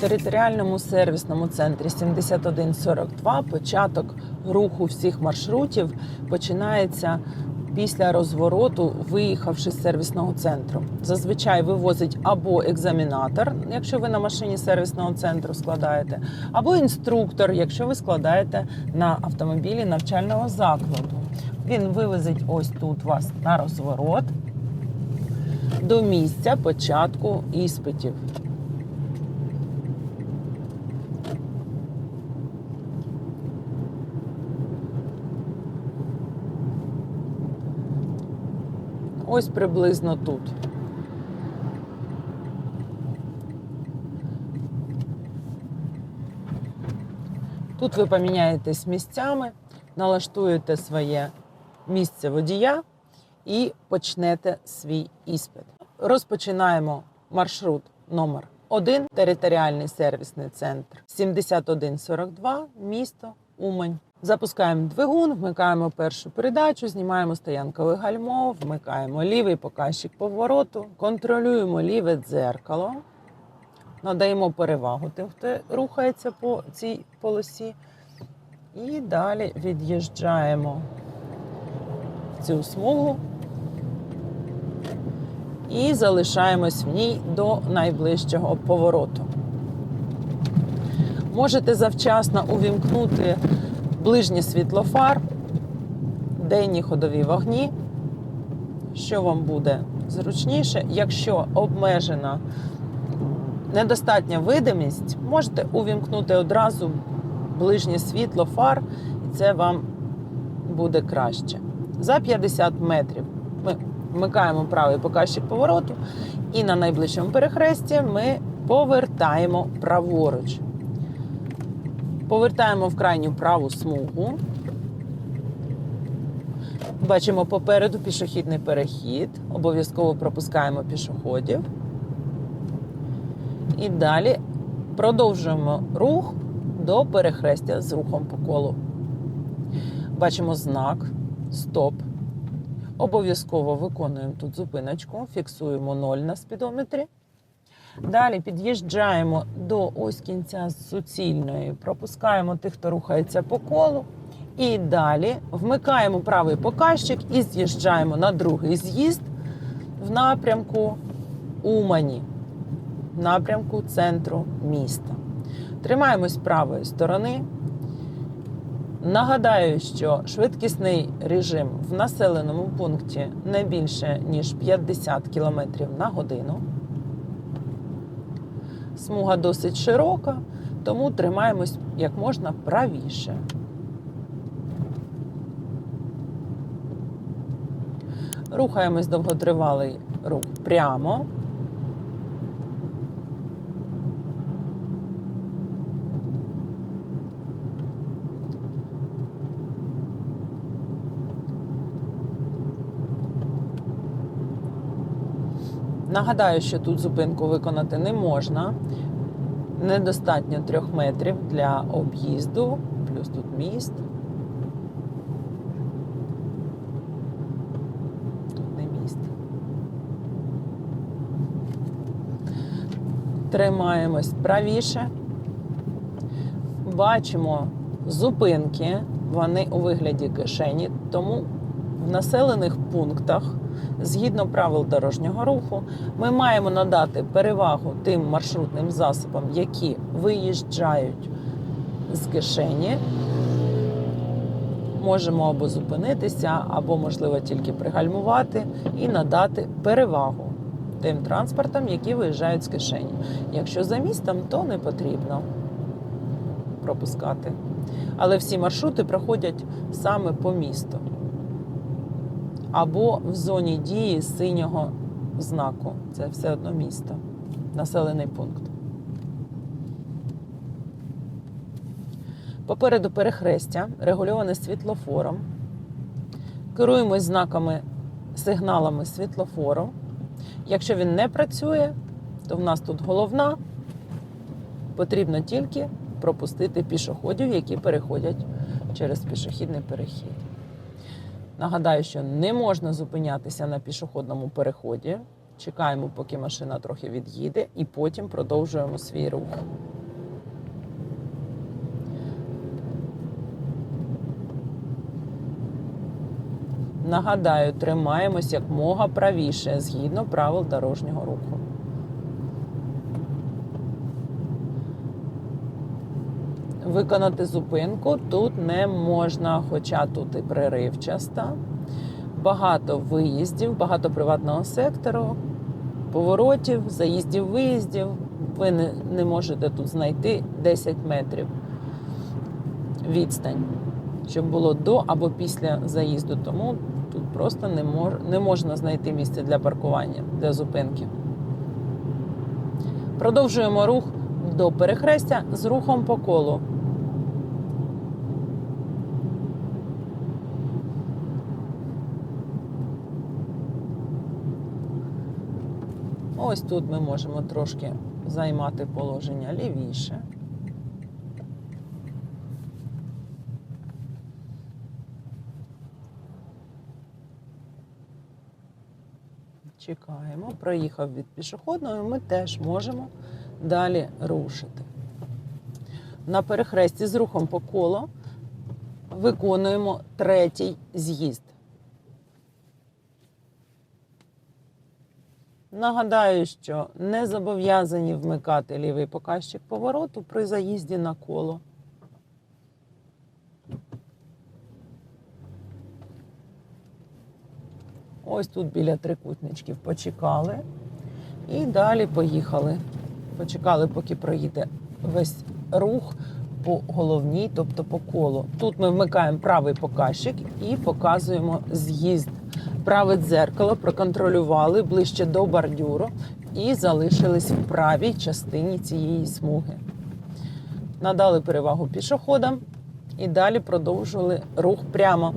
територіальному сервісному центрі 7142 початок руху всіх маршрутів починається після розвороту, виїхавши з сервісного центру. Зазвичай вивозить або екзамінатор, якщо ви на машині сервісного центру складаєте, або інструктор, якщо ви складаєте на автомобілі навчального закладу. Він вивезить ось тут вас на розворот до місця початку іспитів. Ось приблизно тут. Тут ви поміняєтесь місцями, налаштуєте своє місце водія і почнете свій іспит. Розпочинаємо маршрут номер 1 територіальний сервісний центр 7142, місто Умань. Запускаємо двигун, вмикаємо першу передачу, знімаємо стоянкове гальмо, вмикаємо лівий показчик повороту, контролюємо ліве дзеркало, надаємо перевагу тим, хто рухається по цій полосі. І далі від'їжджаємо в цю смугу і залишаємось в ній до найближчого повороту. Можете завчасно увімкнути ближнє світло фар, денні ходові вогні, що вам буде зручніше. Якщо обмежена недостатня видимість, можете увімкнути одразу ближнє світло фар, і це вам буде краще. За 50 метрів ми вмикаємо правий показчик повороту, і на найближчому перехресті ми повертаємо праворуч. Повертаємо в крайню праву смугу. Бачимо попереду пішохідний перехід. Обов'язково пропускаємо пішоходів. І далі продовжуємо рух до перехрестя з рухом по колу. Бачимо знак Стоп. Обов'язково виконуємо тут зупиночку, фіксуємо 0 на спідометрі. Далі під'їжджаємо до ось кінця суцільної, пропускаємо тих, хто рухається по колу. І далі вмикаємо правий показчик і з'їжджаємо на другий з'їзд в напрямку Умані, в напрямку центру міста. Тримаємось правої сторони. Нагадаю, що швидкісний режим в населеному пункті не більше ніж 50 км на годину. Смуга досить широка, тому тримаємось як можна правіше. Рухаємось довготривалий рух прямо. Нагадаю, що тут зупинку виконати не можна. Недостатньо трьох метрів для об'їзду, плюс тут міст. Тут не міст. Тримаємось правіше. Бачимо зупинки, вони у вигляді кишені, тому в населених пунктах згідно правил дорожнього руху, ми маємо надати перевагу тим маршрутним засобам, які виїжджають з кишені. Можемо або зупинитися, або, можливо, тільки пригальмувати і надати перевагу тим транспортам, які виїжджають з кишені. Якщо за містом, то не потрібно пропускати. Але всі маршрути проходять саме по місту або в зоні дії синього знаку. Це все одно місто, населений пункт. Попереду перехрестя, регульоване світлофором. Керуємось знаками, сигналами світлофору. Якщо він не працює, то в нас тут головна. Потрібно тільки пропустити пішоходів, які переходять через пішохідний перехід. Нагадаю, що не можна зупинятися на пішохідному переході. Чекаємо, поки машина трохи від'їде, і потім продовжуємо свій рух. Нагадаю, тримаємось як мога правіше згідно правил дорожнього руху. Виконати зупинку тут не можна, хоча тут і приривчаста. Багато виїздів, багато приватного сектору, поворотів, заїздів, виїздів. Ви не, не можете тут знайти 10 метрів відстань, щоб було до або після заїзду. Тому тут просто не, мож, не можна знайти місце для паркування, для зупинки. Продовжуємо рух до перехрестя з рухом по колу. Ось тут ми можемо трошки займати положення лівіше. Чекаємо, проїхав від пішохідної, ми теж можемо далі рушити. На перехресті з рухом по колу виконуємо третій з'їзд. Нагадаю, що не зобов'язані вмикати лівий показчик повороту при заїзді на коло. Ось тут біля трикутничків почекали. І далі поїхали. Почекали, поки проїде весь рух по головній, тобто по колу. Тут ми вмикаємо правий показчик і показуємо з'їзд. Праве дзеркало проконтролювали ближче до бордюру і залишились в правій частині цієї смуги. Надали перевагу пішоходам і далі продовжували рух прямо.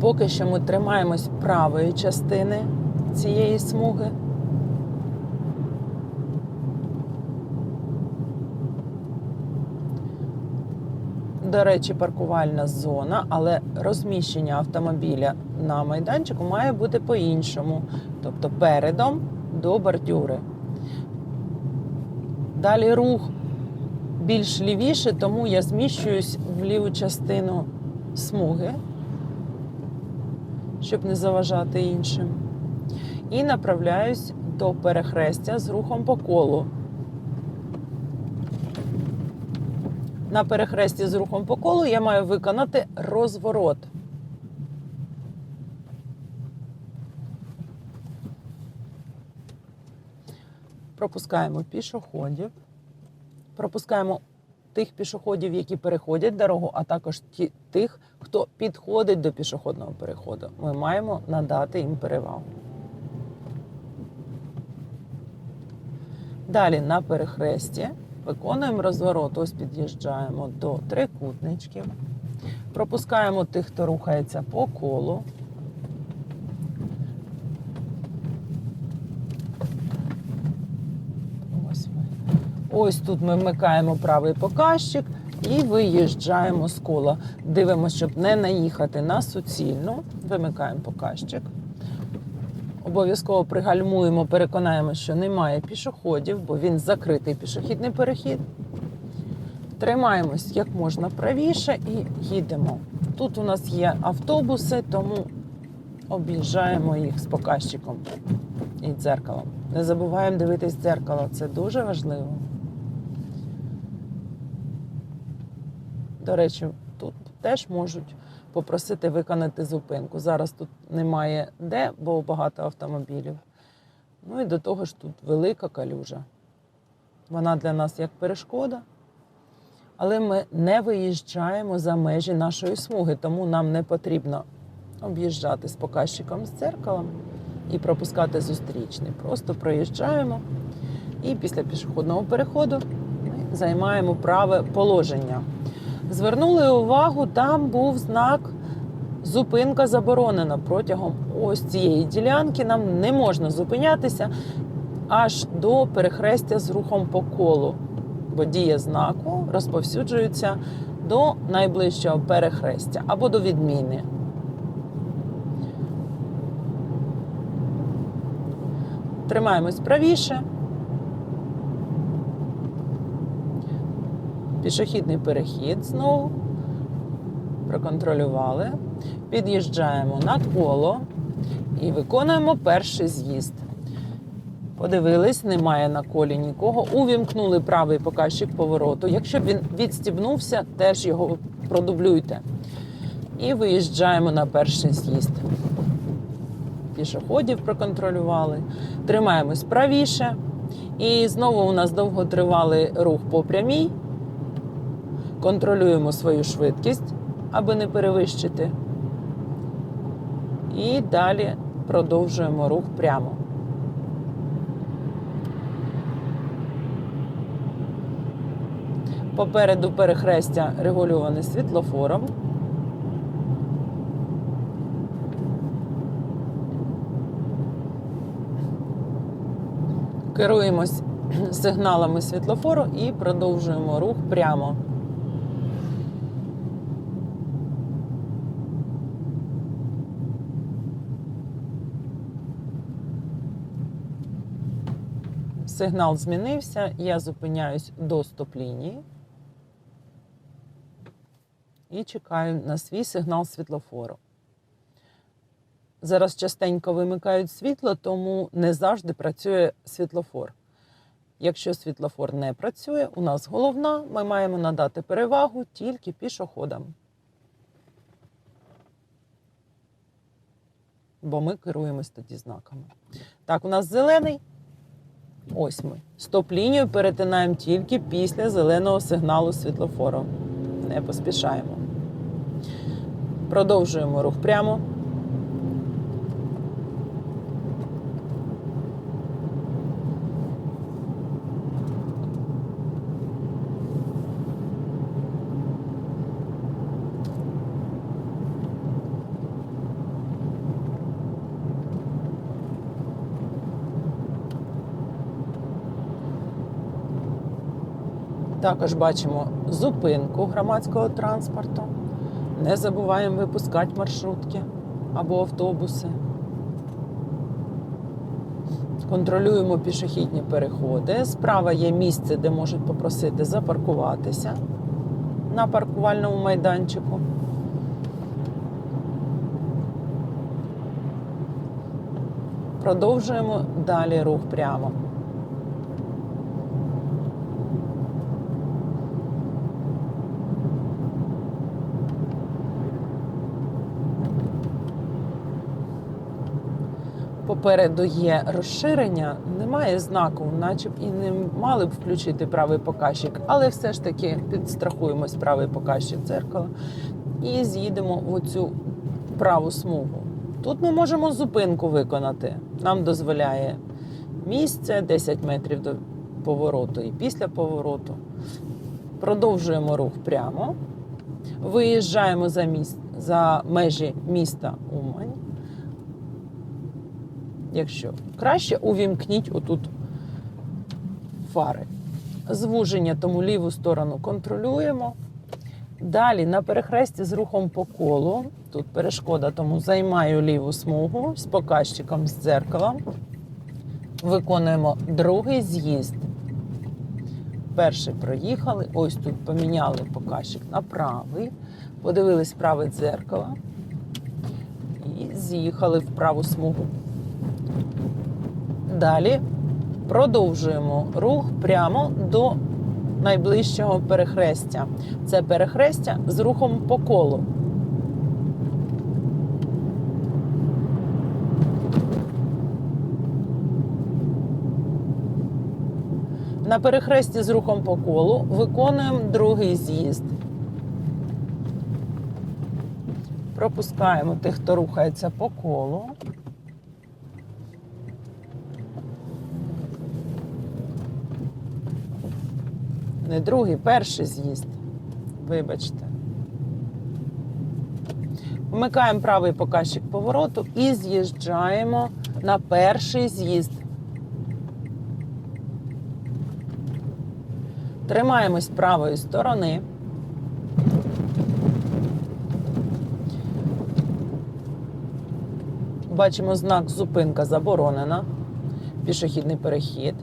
Поки що ми тримаємось правої частини цієї смуги. До речі, паркувальна зона, але розміщення автомобіля на майданчику має бути по-іншому, тобто передом до бордюри. Далі рух більш лівіше, тому я зміщуюсь в ліву частину смуги щоб не заважати іншим. І направляюсь до перехрестя з рухом по колу. На перехресті з рухом по колу я маю виконати розворот. Пропускаємо пішоходів, пропускаємо тих пішоходів, які переходять дорогу, а також ті, тих, хто підходить до пішохідного переходу. Ми маємо надати їм перевагу. Далі на перехресті виконуємо розворот. Ось під'їжджаємо до трикутничків. Пропускаємо тих, хто рухається по колу. Ось. Тут ми вмикаємо правий показчик і виїжджаємо з кола. Дивимося, щоб не наїхати на суцільну. Вимикаємо показчик. Обов'язково пригальмуємо, переконаємося, що немає пішоходів, бо він закритий пішохідний перехід. Тримаємось як можна правіше і їдемо. Тут у нас є автобуси, тому об'їжджаємо їх з показчиком і дзеркалом. Не забуваємо дивитись дзеркало, це дуже важливо. До речі, тут теж можуть попросити виконати зупинку. Зараз тут немає де, бо багато автомобілів. Ну і до того ж тут велика калюжа. Вона для нас як перешкода. Але ми не виїжджаємо за межі нашої смуги, тому нам не потрібно об'їжджати з показчиком з дзеркалом і пропускати зустрічний. Просто проїжджаємо і після пішохідного переходу ми займаємо праве положення. Звернули увагу, там був знак зупинка заборонена протягом ось цієї ділянки. Нам не можна зупинятися аж до перехрестя з рухом по колу, бо дія знаку розповсюджується до найближчого перехрестя або до відміни. Тримаємось правіше. Пішохідний перехід знову. Проконтролювали. Під'їжджаємо на коло і виконуємо перший з'їзд. Подивились, немає на колі нікого. Увімкнули правий показчик повороту. Якщо він відстібнувся, теж його продублюйте. І виїжджаємо на перший з'їзд. Пішоходів проконтролювали. Тримаємось правіше. І знову у нас довготривалий рух по прямій. Контролюємо свою швидкість, аби не перевищити. І далі продовжуємо рух прямо. Попереду перехрестя регульоване світлофором. Керуємось сигналами світлофору і продовжуємо рух прямо. Сигнал змінився, я зупиняюсь до стоп-лінії і чекаю на свій сигнал світлофору. Зараз частенько вимикають світло, тому не завжди працює світлофор. Якщо світлофор не працює, у нас головна, ми маємо надати перевагу тільки пішоходам. Бо ми керуємось тоді знаками. Так, у нас зелений. Ось ми. Стоп-лінію перетинаємо тільки після зеленого сигналу світлофору. Не поспішаємо. Продовжуємо рух прямо. Також бачимо зупинку громадського транспорту. Не забуваємо випускати маршрутки або автобуси. Контролюємо пішохідні переходи. Справа є місце, де можуть попросити запаркуватися на паркувальному майданчику. Продовжуємо далі рух прямо. Попереду є розширення, немає знаку, наче і не мали б включити правий показчик, але все ж таки підстрахуємось правий показчик дзеркала і з'їдемо в оцю праву смугу. Тут ми можемо зупинку виконати. Нам дозволяє місце 10 метрів до повороту і після повороту. Продовжуємо рух прямо. Виїжджаємо за, міст, за межі міста Умань. Якщо краще, увімкніть отут фари. Звуження, тому ліву сторону контролюємо. Далі на перехресті з рухом по колу. Тут перешкода, тому займаю ліву смугу з показчиком з дзеркалом. Виконуємо другий з'їзд. Перший проїхали. Ось тут поміняли показчик на правий. Подивились праве дзеркало і з'їхали в праву смугу. Далі продовжуємо рух прямо до найближчого перехрестя. Це перехрестя з рухом по колу. На перехресті з рухом по колу виконуємо другий з'їзд. Пропускаємо тих, хто рухається по колу. Не другий, перший з'їзд. Вибачте. Вмикаємо правий показчик повороту і з'їжджаємо на перший з'їзд. Тримаємось правої сторони. Бачимо знак зупинка заборонена. пішохідний перехід.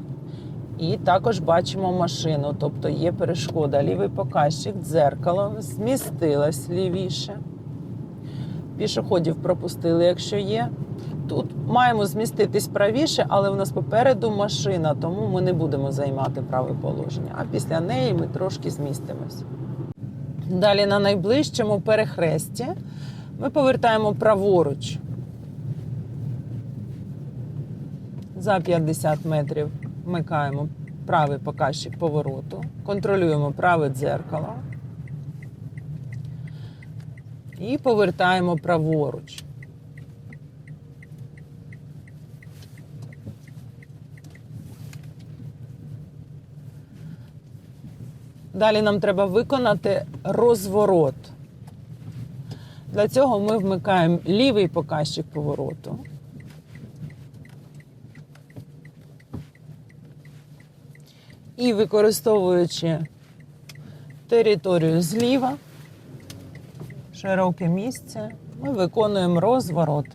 І також бачимо машину, тобто є перешкода. Лівий показчик, дзеркало змістилось лівіше. Пішоходів пропустили, якщо є. Тут маємо зміститись правіше, але в нас попереду машина, тому ми не будемо займати праве положення. А після неї ми трошки змістимось. Далі на найближчому перехресті ми повертаємо праворуч. За 50 метрів вмикаємо правий показчик повороту, контролюємо праве дзеркало і повертаємо праворуч. Далі нам треба виконати розворот. Для цього ми вмикаємо лівий показчик повороту. І використовуючи територію зліва, широке місце, ми виконуємо розворот.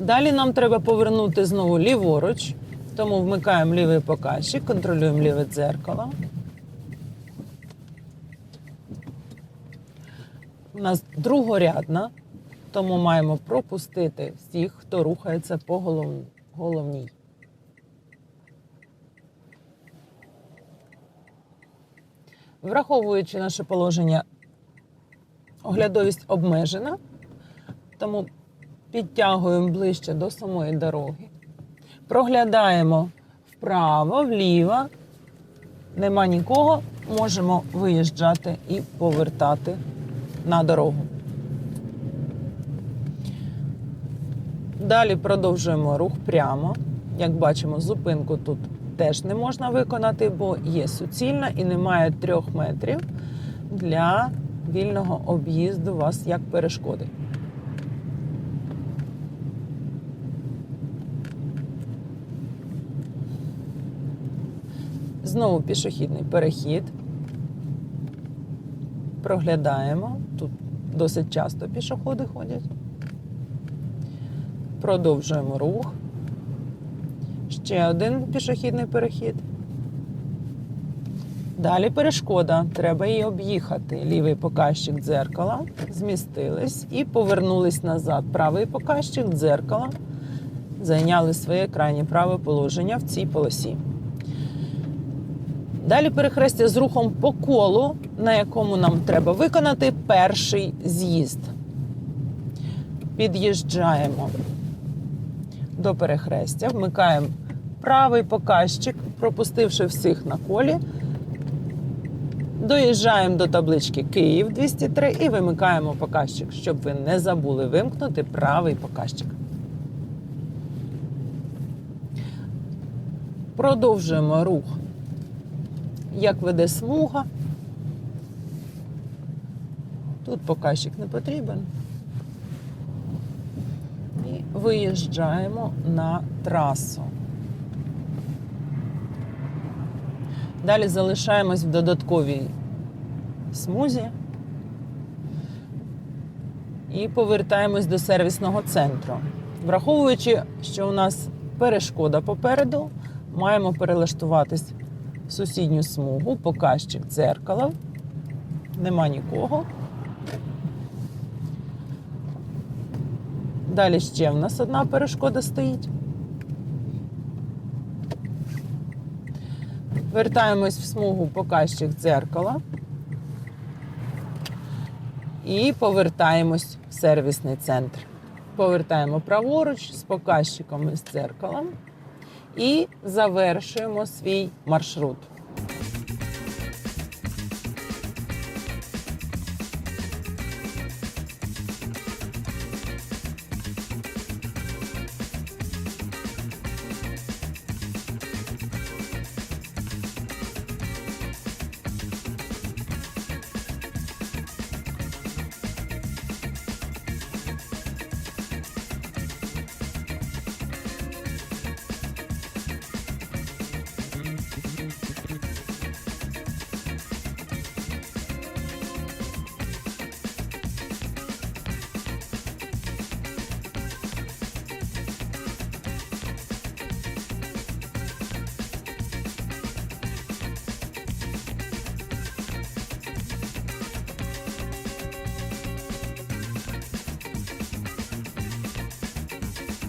Далі нам треба повернути знову ліворуч, тому вмикаємо лівий показчик, контролюємо ліве дзеркало. У нас другорядна, тому маємо пропустити всіх, хто рухається по голов- головній. Враховуючи наше положення, оглядовість обмежена, тому підтягуємо ближче до самої дороги. Проглядаємо вправо, вліво, нема нікого, можемо виїжджати і повертати на дорогу. Далі продовжуємо рух прямо. Як бачимо, зупинку тут теж не можна виконати, бо є суцільна і немає трьох метрів для вільного об'їзду вас як перешкоди. Знову пішохідний перехід. Проглядаємо. Тут досить часто пішоходи ходять. Продовжуємо рух. Ще один пішохідний перехід. Далі перешкода. Треба її об'їхати. Лівий показчик дзеркала. Змістились і повернулись назад. Правий показчик дзеркала. Зайняли своє крайнє праве положення в цій полосі. Далі перехрестя з рухом по колу, на якому нам треба виконати перший з'їзд. Під'їжджаємо до перехрестя, вмикаємо правий показчик, пропустивши всіх на колі. Доїжджаємо до таблички Київ 203 і вимикаємо показчик, щоб ви не забули вимкнути правий показчик. Продовжуємо рух як веде смуга. Тут показчик не потрібен. Виїжджаємо на трасу. Далі залишаємось в додатковій смузі і повертаємось до сервісного центру. Враховуючи, що у нас перешкода попереду, маємо перелаштуватись в сусідню смугу, показчик дзеркала. Нема нікого. Далі ще в нас одна перешкода стоїть. Вертаємось в смугу показчик дзеркала. І повертаємось в сервісний центр. Повертаємо праворуч з показчиком з дзеркалом і завершуємо свій маршрут.